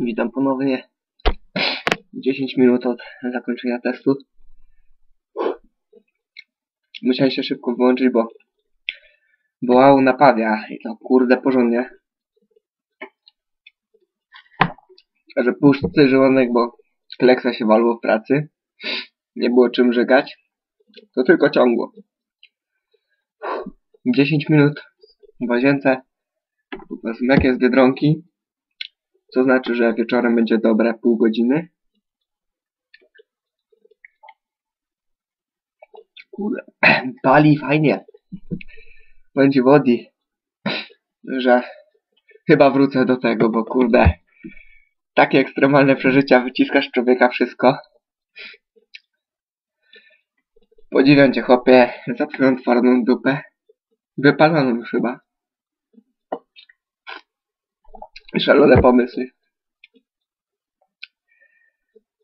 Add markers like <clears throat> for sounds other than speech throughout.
Witam ponownie. 10 minut od zakończenia testu. Musiałem się szybko wyłączyć, bo wołał napawia i to kurde porządnie. Że puszczę żołądek, bo kleksa się walło w pracy. Nie było czym żygać. To tylko ciągło. 10 minut w łazience. Wezmę z Biedronki. Co znaczy, że wieczorem będzie dobre pół godziny. Kurde, <clears throat> pali fajnie. Będzie wody. Że chyba wrócę do tego, bo kurde, takie ekstremalne przeżycia wyciskasz człowieka wszystko. Podziwiam cię, chłopie, za twoją twardą dupę. Wypaloną już chyba. Szalone pomysły.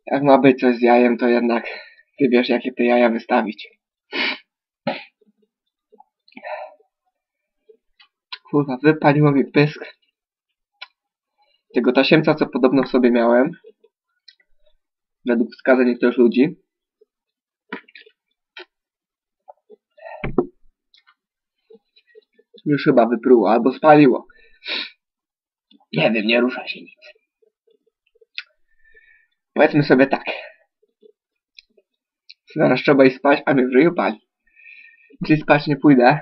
Jak ma być coś z jajem, to jednak ty wiesz, jakie te jaja wystawić. Kurwa, wypaliło mi pysk. Tego tasiemca, co podobno w sobie miałem. Według wskazań niektórych ludzi. Już chyba wypruło, albo spaliło. Nie wiem, nie rusza się nic. Powiedzmy sobie tak. Zaraz trzeba i spać, a mnie w żyju pali. Czyli spać nie pójdę.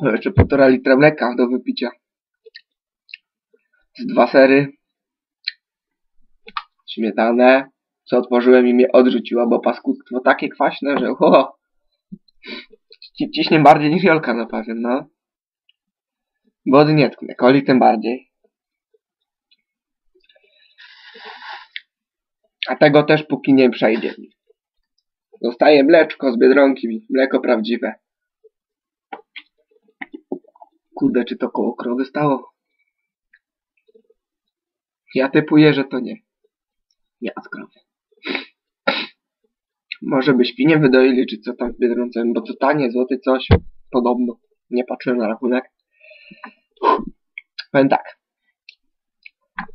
To jeszcze półtora litra mleka do wypicia. Z dwa sery. Śmietanę. Co otworzyłem i mnie odrzuciło, bo paskudstwo takie kwaśne, że ho, ciśnie bardziej niż Jolka na pewno, no. Wody nie tknę, coli tym bardziej. A tego też póki nie przejdzie. Zostaje mleczko z Biedronki, mleko prawdziwe. Kurde, czy to koło krowy stało? Ja typuję, że to nie. Ja z krowy. Może by świnie wydoili, czy co tam w Biedronce, bo to tanie, złoty coś. Podobno. Nie patrzyłem na rachunek. Powiem tak.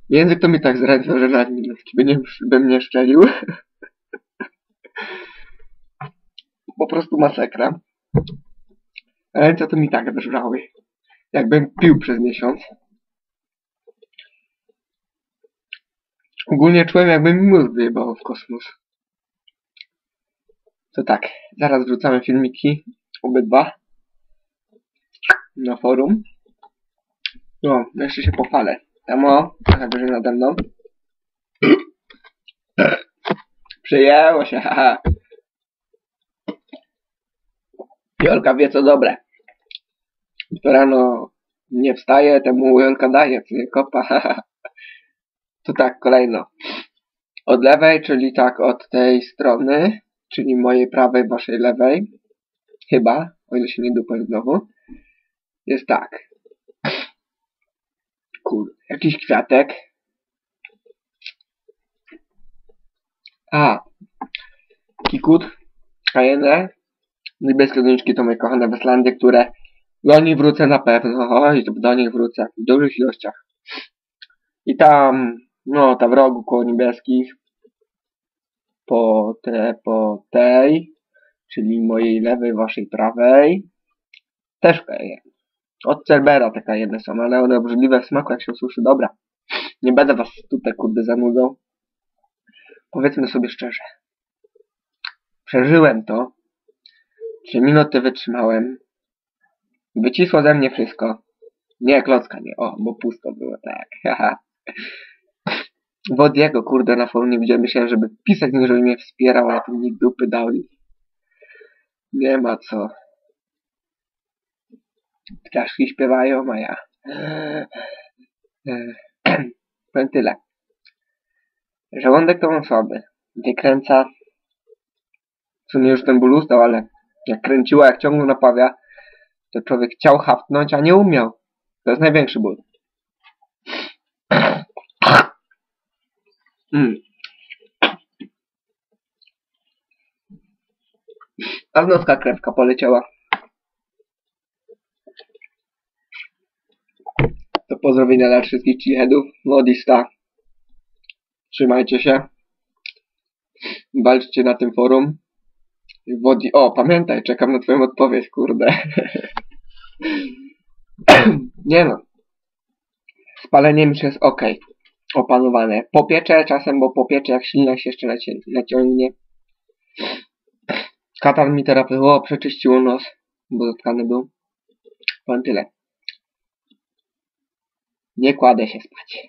Język to mi tak zrętwiał, że nawet minutki by nie, bym nie szczelił. po prostu masakra. Ręce to mi tak drżały. Jakbym pił przez miesiąc. Ogólnie czułem jakby mi mózg wyjebało w kosmos. To tak, zaraz wrzucamy filmiki, obydwa, na forum. No, jeszcze się pochwalę. Tam o, trochę wyżej nade mną. Przyjęło się, haha. Jolka wie co dobre. Kto rano nie wstaje, temu Jolka daje, co nie kopa, haha. To tak, kolejno. Od lewej, czyli tak od tej strony, czyli mojej prawej, waszej lewej. Chyba, o ile się nie dupę znowu. Jest tak. Kur, jakiś kwiatek. A. Kikut. Kajene. Niebieskie doniczki to moje kochane Westlandy, które do nich wrócę na pewno. Oj, do nich wrócę w dużych ilościach. I tam, no, tam w rogu koło niebieskich. Po te, po tej, czyli mojej lewej, waszej prawej. Też kajen. Od Cerbera taka jedne są, ale one obrzydliwe w smaku, jak się usłyszy. Dobra. Nie będę was tutaj, kurde, zanudzał. Powiedzmy sobie szczerze. Przeżyłem to. Trzy minuty wytrzymałem. Wycisło ze mnie wszystko. Nie, klocka nie. O, bo pusto było, tak. <laughs> Haha. Wodiego, kurde, na forum nie widziałem. Myślałem, żeby pisać, żeby mnie wspierał, a tu mi dupy dał. Nie ma co. Ptaszki śpiewają, a ja... <clears throat> Powiem tyle. Żołądek to słaby. Wykręca. W sumie już ten ból ustał, ale jak kręciła, jak ciągle napawia, to człowiek chciał haftnąć, a nie umiał. To jest największy ból. <clears throat> Mm. A w noska krewka poleciała. Pozdrowienia dla wszystkich cheeseheadów. Modista. Trzymajcie się. Walczcie na tym forum. Wodi... O, pamiętaj, czekam na twoją odpowiedź, kurde. <clears throat> Nie no. Spaleniem już jest ok. Opanowane. Popiecze czasem, bo popiecze jak silna się jeszcze naci naciągnie. Katar mi terapeutycznie przeczyściło nos, bo zatkany był. Powiem tyle. Nie kładę się spać.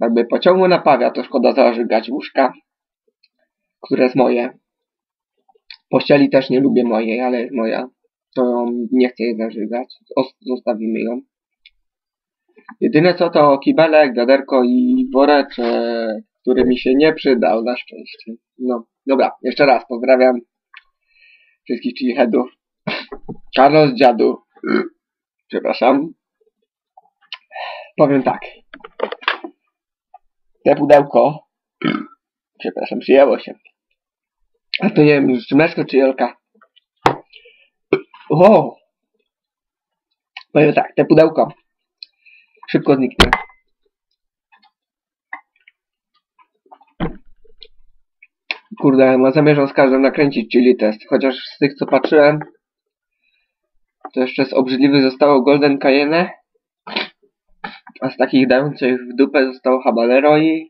Jakby pociągu napawia, to szkoda zażygać łóżka, które jest moje. Pościeli też nie lubię mojej, ale jest moja. To nie chcę jej zażygać. Zostawimy ją. Jedyne co to kibelek, wiaderko i woreczek, który mi się nie przydał na szczęście. No, dobra, jeszcze raz pozdrawiam wszystkich chiliheadów. Carlos Dziadu. Przepraszam. Powiem tak. Te pudełko. Przepraszam, przyjęło się. A to nie wiem, czy męsko, czy Jolka. O! Powiem tak, te pudełko szybko zniknie. Kurde, ma zamierzam z każdym nakręcić chili test. Chociaż z tych co patrzyłem, to jeszcze z obrzydliwych zostało Golden Cayenne. A z takich dających w dupę zostało habanero i...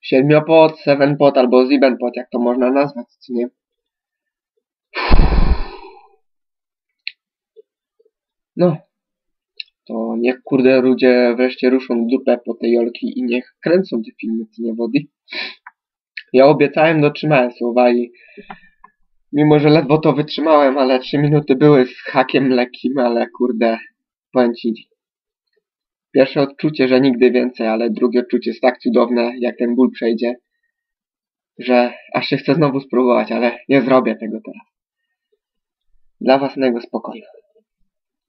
Siedmiopot, sevenpot albo zibenpot, jak to można nazwać, czy nie? No. To niech kurde ludzie wreszcie ruszą dupę po tej Jolki i niech kręcą te filmy, co nie wody. Ja obiecałem, dotrzymałem słowa i mimo, że ledwo to wytrzymałem, ale trzy minuty były z hakiem lekkim, ale kurde, powiem. Pierwsze odczucie, że nigdy więcej, ale drugie odczucie jest tak cudowne, jak ten ból przejdzie, że aż się chcę znowu spróbować, ale nie zrobię tego teraz. Dla własnego spokoju.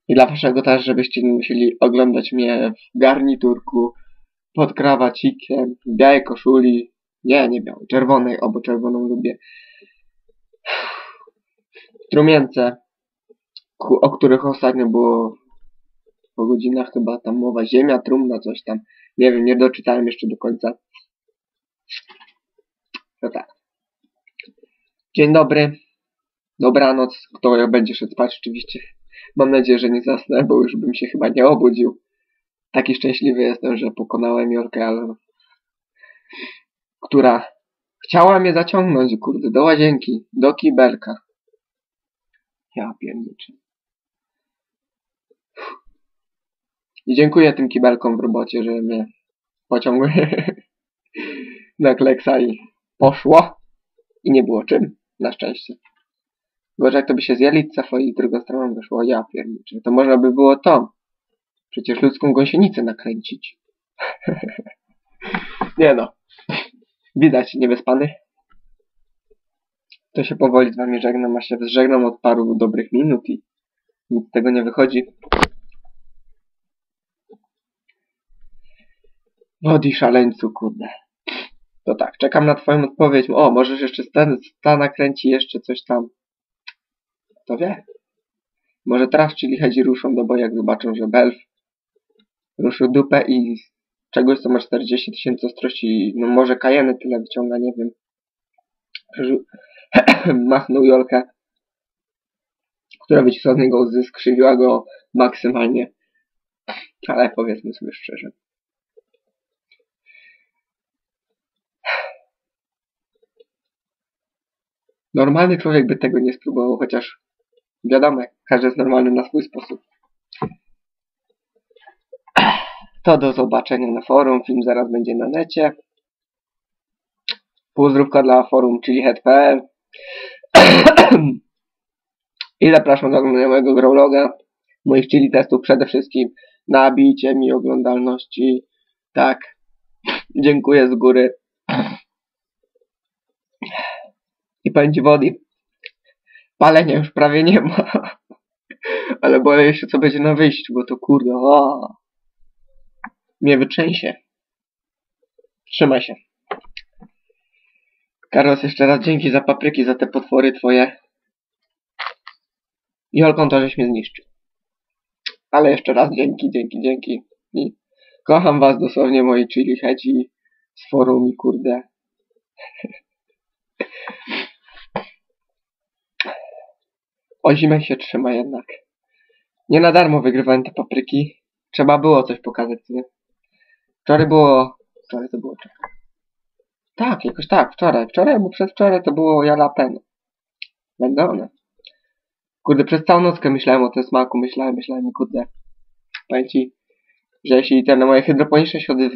I dla waszego też, żebyście nie musieli oglądać mnie w garniturku, pod krawacikiem, w białej koszuli. Nie, nie białej, czerwonej, obo czerwoną lubię. Trumience, o których ostatnio było po godzinach chyba tam mowa. Ziemia, trumna, coś tam. Nie wiem, nie doczytałem jeszcze do końca. No tak. Dzień dobry. Dobranoc. Kto będzie szedł spać oczywiście. Mam nadzieję, że nie zasnę, bo już bym się chyba nie obudził. Taki szczęśliwy jestem, że pokonałem Jorkę, ale... Która chciała mnie zaciągnąć, kurde, do łazienki, do kibelka. Ja pierniczę. I dziękuję tym kibelkom w robocie, że mnie pociągły <laughs> na kleksa i poszło. I nie było czym, na szczęście. Gorzej jak to by się zjadli cefo i drugą stroną wyszło, ja pierniczę. To można by było to. Przecież ludzką gąsienicę nakręcić. <laughs> nie no. Widać, niewyspany. To się powoli z wami żegnam, a się żegnam od paru dobrych minut i nic z tego nie wychodzi. Wody szaleńcu, kurde. To tak, czekam na twoją odpowiedź. O, możesz jeszcze ten, ta nakręci jeszcze coś tam. Kto wie? Może teraz czyli chodzi ruszą do boju, jak zobaczą, że Belf ruszył dupę i czegoś, co ma 40 tysięcy ostrości, no może Kajeny tyle wyciąga, nie wiem. <clears throat> Machnął Jolkę, która wycisła z niego łzy, skrzywiła go maksymalnie. Ale powiedzmy sobie szczerze. Normalny człowiek by tego nie spróbował, chociaż Wiadomo, każdy jest normalny na swój sposób. To do zobaczenia na forum. Film zaraz będzie na necie. Pozdrówka dla forum chilihead.pl <clears throat> I zapraszam do oglądania mojego growloga, moich chili testów przede wszystkim. Nabijcie mi oglądalności. Tak. Dziękuję z góry. I pędzi wody. Palenia już prawie nie ma. <laughs> Ale boję się, co będzie na wyjściu, bo to kurde, o. Mnie wytrzęsie. Trzymaj się. Carlos, jeszcze raz dzięki za papryki, za te potwory twoje. I Olką to żeś mnie zniszczył. Ale jeszcze raz dzięki, dzięki, dzięki. I kocham was dosłownie moi chili heci z forum i kurde. O zimę się trzyma jednak. Nie na darmo wygrywałem te papryki. Trzeba było coś pokazać, nie? Wczoraj było... Wczoraj to było czekaj. Tak, jakoś tak, wczoraj. Wczoraj, bo przedwczoraj to było jalapeno. Będą one. Kurde, przez całą nockę myślałem o tym smaku, myślałem, myślałem kurde. Powiem ci, że jeśli te moje hydroponiczne środy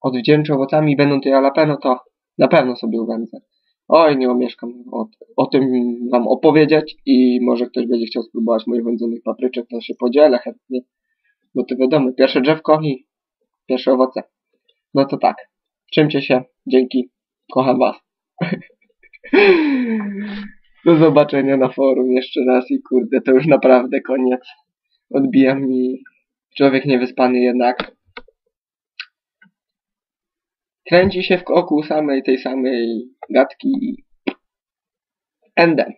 odwdzięczą owocami i będą te jalapeno, to na pewno sobie uwędzę. Oj, nie omieszkam o, o tym wam opowiedzieć i może ktoś będzie chciał spróbować moich wędzonych papryczek, to się podzielę chętnie. Bo to wiadomo, pierwsze drzewko i pierwsze owoce. No to tak. Trzymcie się. Dzięki. Kocham was. <laughs> Do zobaczenia na forum jeszcze raz i kurde, to już naprawdę koniec. Odbija mi człowiek niewyspany jednak. Kręci się w oku samej tej samej gadki. Endem.